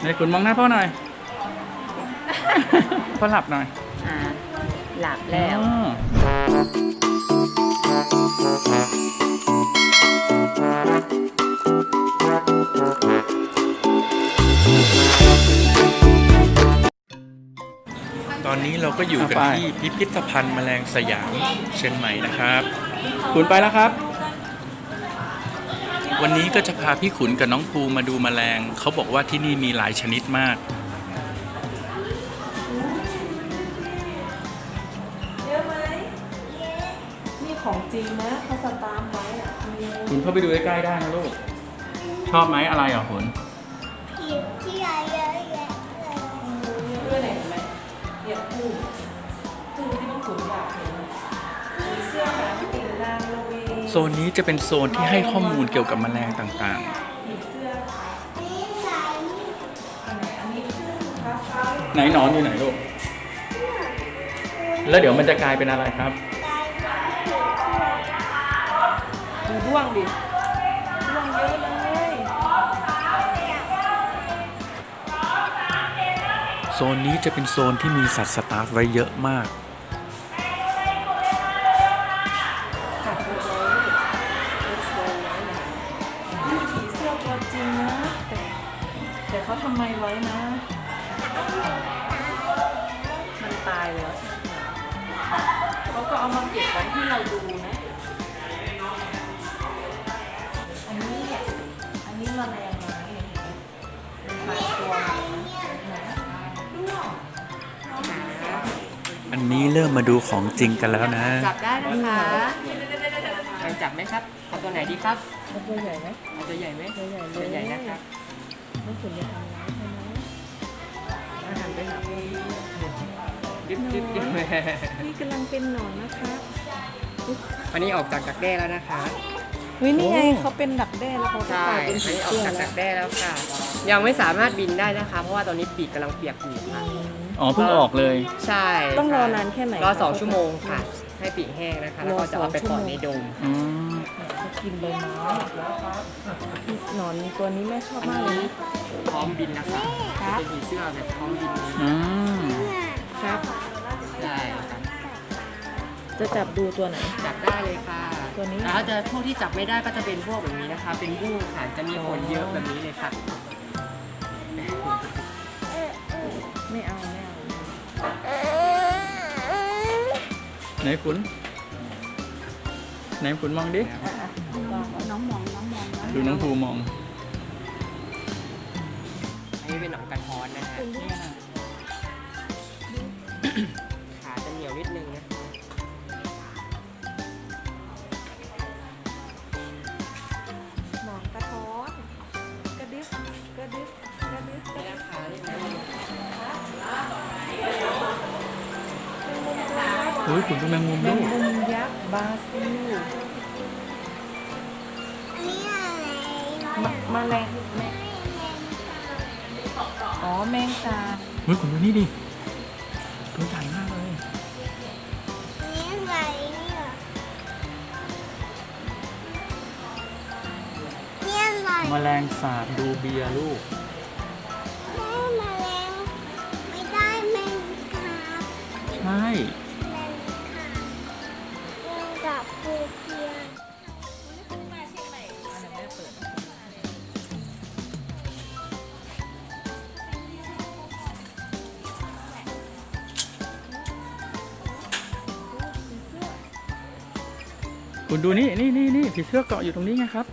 ไหนคุณมองหน้าพ่อหน่อย พ่อหลับหน่อย อ่า หลับแล้วอ๋อตอนนี้เราก็อยู่กันที่พิพิธภัณฑ์แมลงสยามเชียงใหม่นะครับ คุณไปแล้วครับ วันนี้ก็จะพาพี่ขุนกับน้องภูมาดูแมลง เขาบอกว่าที่นี่มีหลายชนิดมาก เยอะไหมนี่ของจริงนะเขาสตาร์ฟไว้อะมีคุณเข้าไปดูใกล้ๆได้นะลูก ชอบไหมอะไรอะคุณ นนี้จะเป็นโซนที่ให้ข้อมูลเกี่ยวกับแมลงต่างผีเสื้อนี่สายนี่อันไหนอันนี้ขึ้นครับเขาๆไหนหนอนอยู่ไหนลูก แล้วเดี๋ยวมันจะกลายเป็นอะไรครับ ดูด้วงดิด้วงเยอะเลยโซนนี้จะเป็นโซนที่มีสัตว์สตาฟไว้เยอะมาก เขาทำไมไว้นะ มันตายแล้วใช่ไหมเขาก็เอามาเก็บไว้ให้เราดูนะ อันนี้เนี่ยอันนี้แมลงไม้เนี่ยเห็นไหมเป็นพันตัวมันนะด้วงอันนี้เริ่มมาดูของจริงกันแล้วนะ จับได้นะคะลองจับไหมครับ เอาตัวไหนดีครับมันตัวใหญ่ไหมเอาตัวใหญ่ไหมตัวใหญ่เลยตัวใหญ่นะครับ ไม่ขุนจะทำร้ายใช่ไหมอาหารไปหาดิบดิบดิบนี่กำลังเป็นหนอนนะคะวันนี้ออกจากดักแด้แล้วนะคะเฮ้ยนี่ไงเขาเป็นดักแด้แล้วเขาจะใช่กลายเป็นวันผีนี้ออกเสื้อจากแล้ดัวกแด้แล้วค่ะ ยังไม่สามารถบินได้นะคะ เพราะว่าตอนนี้ปีกกำลังเปียกอยู่ค่ะ อ๋อเพิ่งออกเลย ใช่ต้องรอค่ะนานแค่ไหนรอคะสองชั่วโมงค่ะ ให้ปีกแห้งนะคะ แล้วก็จะเอาไปปล่อยในดงอืมเขากินใบไม้หนอนตัวนี้แม่ชอบอันมากเลยนี้นะพร้อมบินนะคะครับเป็นผีเสื้อแบบพร้อมบินเลยอืมครับ ได้ครับจะจับดูตัวไหน จับได้เลยค่ะตัวนี้ แล้วจะพวกที่จับไม่ได้ก็จะเป็นพวกแบบนี้นะคะ เป็นบุ้งค่ะจะมีขนเยอะแบบนี้เลยค่ะ ไม่เอาไม่ ไหนขุน ไหนขุนมองดิอะอะวางไว้น้องมองน้องมองนะดูน้องภูมอง อันนี้เป็นหนอนกระท้อนนะฮะข เฮ้ยขุนเป็นแมงมุมแมลูงกมุมยักษ์บราซิลอันนี้อะไรมะแมลงแมงอ๋อแมงสาบเฮ้ยขุนดูนี่ดิตัวใหญ่มากเลยอันนี้อะไรเนี่ยเนี่ยอะไรแมลงสาบดูเบียร์ลูก คุณดูนี่นี่นี่นี่ผีเสื้อเกาะอยู่ตรงนี้ไงครับ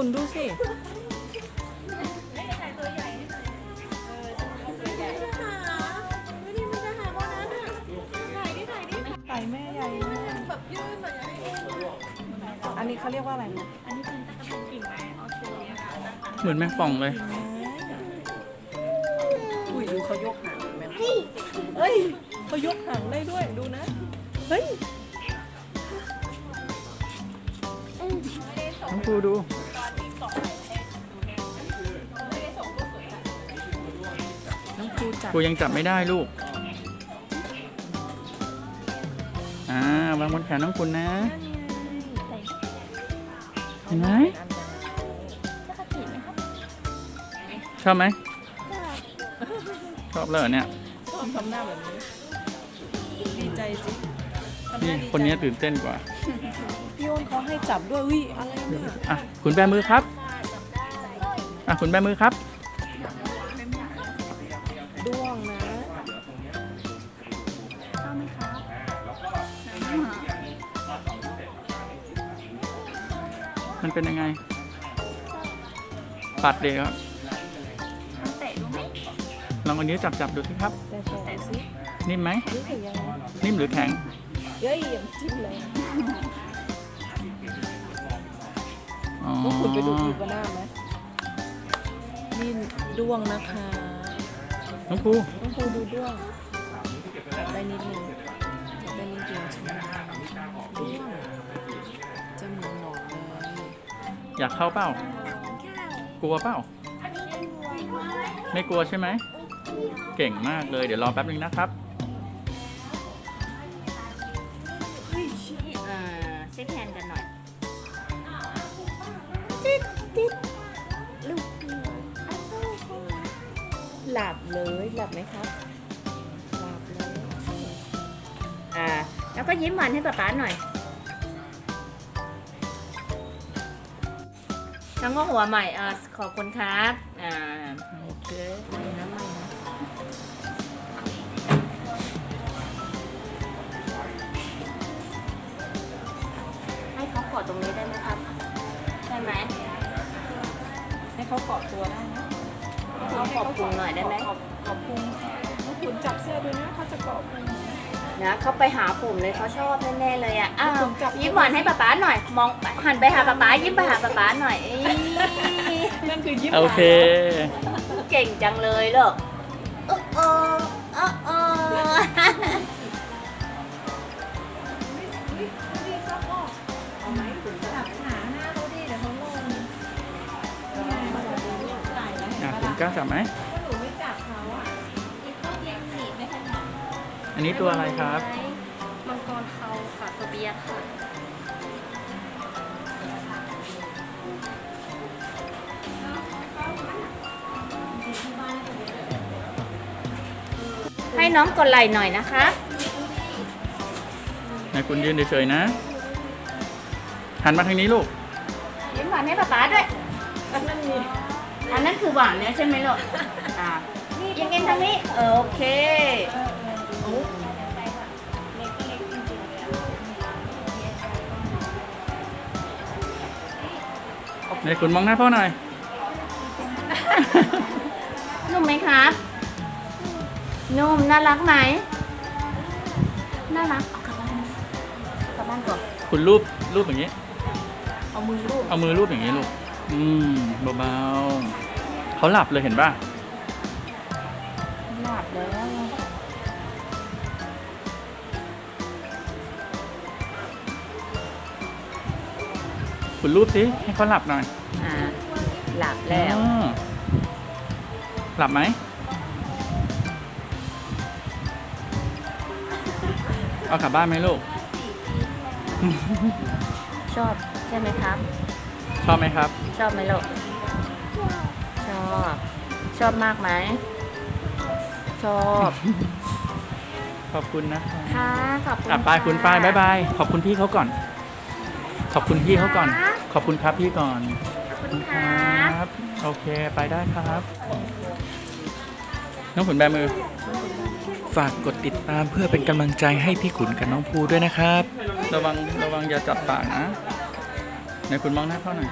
คุณดูสิไก่แม่ใหญ่มากอันนี้เขาเรียกว่าอะไรนะเหมือนแมงป่องเลย อุ้ยดูเขายกหางเห็นไหมเฮ้ยเขายกหางได้ด้วยดูนะ เฮ้ย น้องภูดู น้องครูจับภูยังจับไม่ได้ลูก อ่าวางบนแขนน้องคุณนะ เห็นไหมชอบไหมชอบเลยเหรอเนี่ยชอบทำหน้าแบบนี้ ดีใจสิทำหนี่น้าดีใจคนนี้ตื่นเต้นกว่า พี่อ้นเขาให้จับด้วยอุ้ยอะไรเนี่ยอะคุณแบมือครับ อะคุณแบมือครับ มันเป็นยังไง ปัดเด็กครับลองอันนี้จับจับดูสิครับ แต่แต่ดูสินิ่มไหม รู้สึกยังไงนิ่มหรือแข็ง เย้ยอย่ามาจิ้มเลยอ๋อน้องขุนไปดูอีกว่าหน้าไหมนี่ด้วงนะคะน้องภูน้องครูดูด้วงจับได้นิดนึง อยากเข้าเปล่า กลัวเปล่า ไม่กลัวใช่ไหม เก่งมากเลย เดี๋ยวรอแป๊บนึงนะครับ เอ่อเช็คแฮนด์กันหน่อยหลับเลยหลับไหมครับหลับเลยอ่าแล้วก็ยิ้มหวานให้ป๊าป๊าหน่อย แล้วก็หัวใหม่อ่าขอบคุณครับอ่าโอเคนะไม่นะให้เขากอดตรงนี้ได้ไหมครับได้ไหมให้เขาเกาะตัวได้นะให้เขาขอบคุณหน่อยได้ไหมขอบขอบคุณน้องขุนจับเสื้อดูนะเขาจะ นะเขาไปหาปุ่มเลยเขาชอบแน่ๆเลยอะอ้าวผมจับยิ้มหวานให้ป๊าป๊าหน่อย มองหันไปหาป๊าป๊ายิ้มไปหาป๊าป๊าหน่อยเอ้ยนั่นคือยิ้มโอเค เก่งจังเลยลูกโอ้โอ้โอ้โอ้เอาไหมขุนจับหาหน้าเขาดิเดี๋ยวเขาลงอะคุณกล้าจับไหม อันนี้ตัวอะไรครับ มังกรเขาค่ะตัวเบียร์ค่ะให้น้องกดไหล่หน่อยนะคะไหนคุณยืนเฉยๆนะ หันมาทางนี้ลูก ยิ้มหวานให้ป๊าป๊าด้วยอันนั้นมีอันนั้นคือหวานแล้วใช่ไหมลูกอ่ายังกินทางนี้ โอเค ไหนคุณมองหน้าพ่อหน่อย นุ่มไหมครับ นุ่ม น่ารักไหม น่ารักเอากลับบ้านกลับบ้านก่อนคุณรูปรูปอย่างนี้ เอามือลูบเอามือรูปอย่างนี้ลูก อืมเบาๆเขาหลับเลยเห็นป่ะ คุณรูปสิให้เขาหลับหน่อยอ่าหลับแล้วอ๋อหลับไหมเอากลับบ้านไหมลูก ชอบใช่ไหมครับ ชอบไหมครับ ชอบไหมลูกชอบ ชอบมากไหม ชอบขอบคุณนะคะค่ะขอบคุณอะไปายคุณไปายบายบาย ขอบคุณพี่เขาก่อน ขอบคุณพี่เขาก่อนข อบคุณครับพี่ก่อนขอบคุณครับบโอเคไปได้ครับ น้องขุนแบมือ ฝากกดติดตามเพื่อเป็นกำลังใจให้พี่ขุนกับน้องภูด้วยนะครับ ระวังระวังอย่าจับปากนะไหนคุณมองหน้าพ่อหน่อย